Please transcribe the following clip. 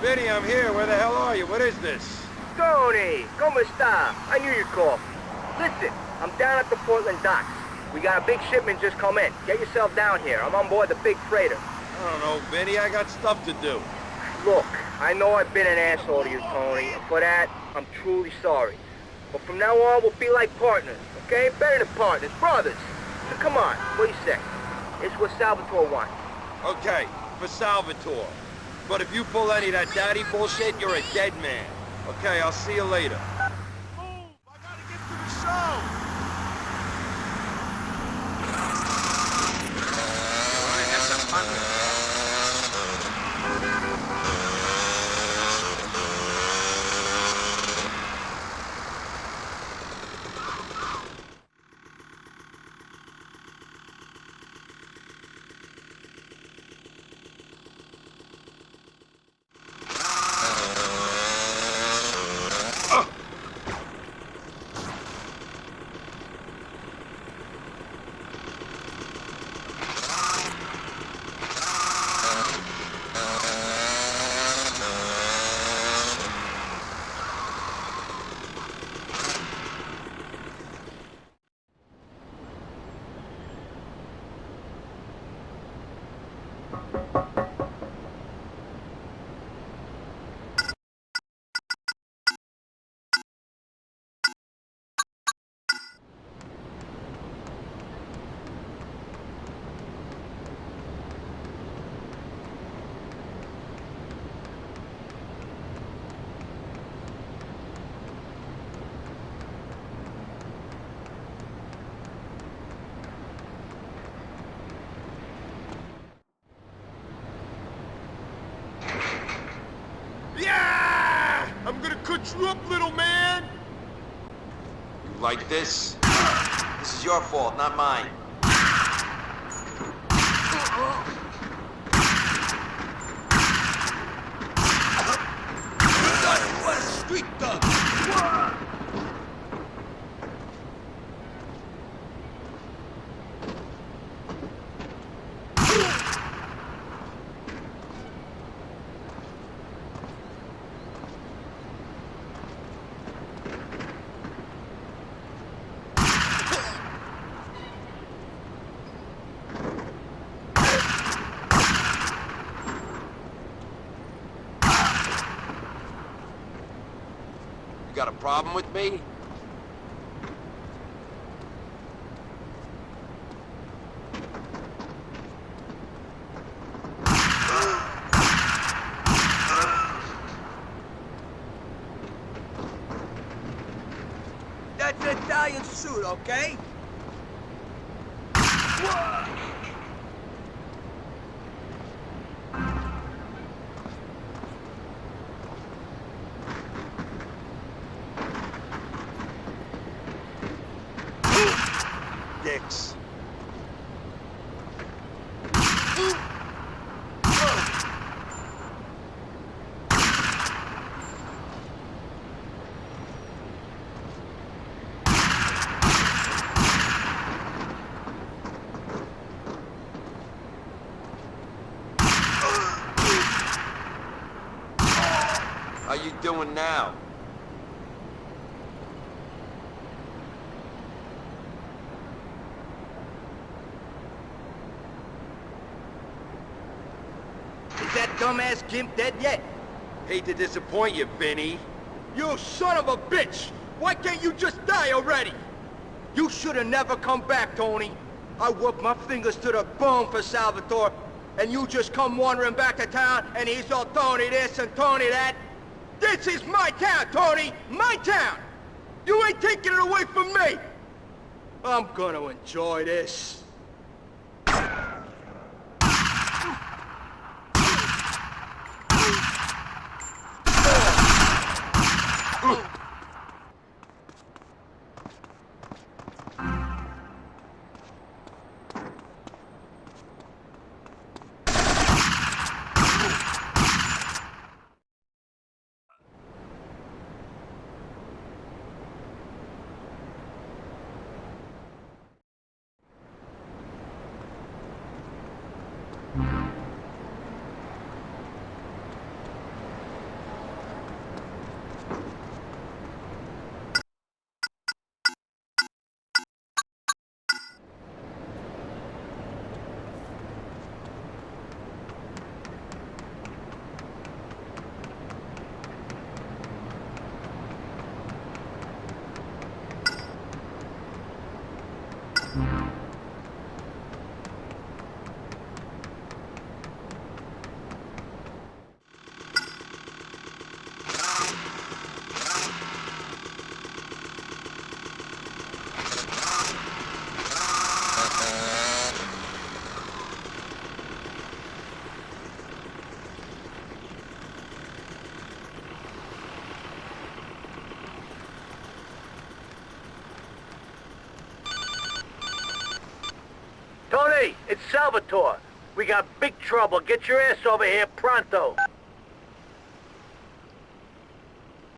Vinny, I'm here. Where the hell are you? What is this? Tony, ¿cómo está? I knew you'd call. Listen, I'm down at the Portland docks. We got a big shipment just come in. Get yourself down here. I'm on board the big freighter. I don't know, Vinny. I got stuff to do. Look, I know I've been an asshole to you, Tony, and for that, I'm truly sorry. But from now on, we'll be like partners, okay? Better than partners, brothers. So come on, what do you say? It's what Salvatore wants. Okay, for Salvatore. But if you pull any of that daddy bullshit, you're a dead man. Okay, I'll see you later. Move! I gotta get to the show! Yeah! I'm cut you up, little man! You like this? This is your fault, not mine. You got a problem with me? That's an Italian suit, okay? How you doing now? Is that dumbass Gimp dead yet? Hate to disappoint you, Benny. You son of a bitch! Why can't you just die already? You should have never come back, Tony. I worked my fingers to the bone for Salvatore, and you just come wandering back to town, and he's all Tony this and Tony that. This is my town, Tony! My town! You ain't taking it away from me! I'm gonna enjoy this. Hey, it's Salvatore. We got big trouble. Get your ass over here pronto.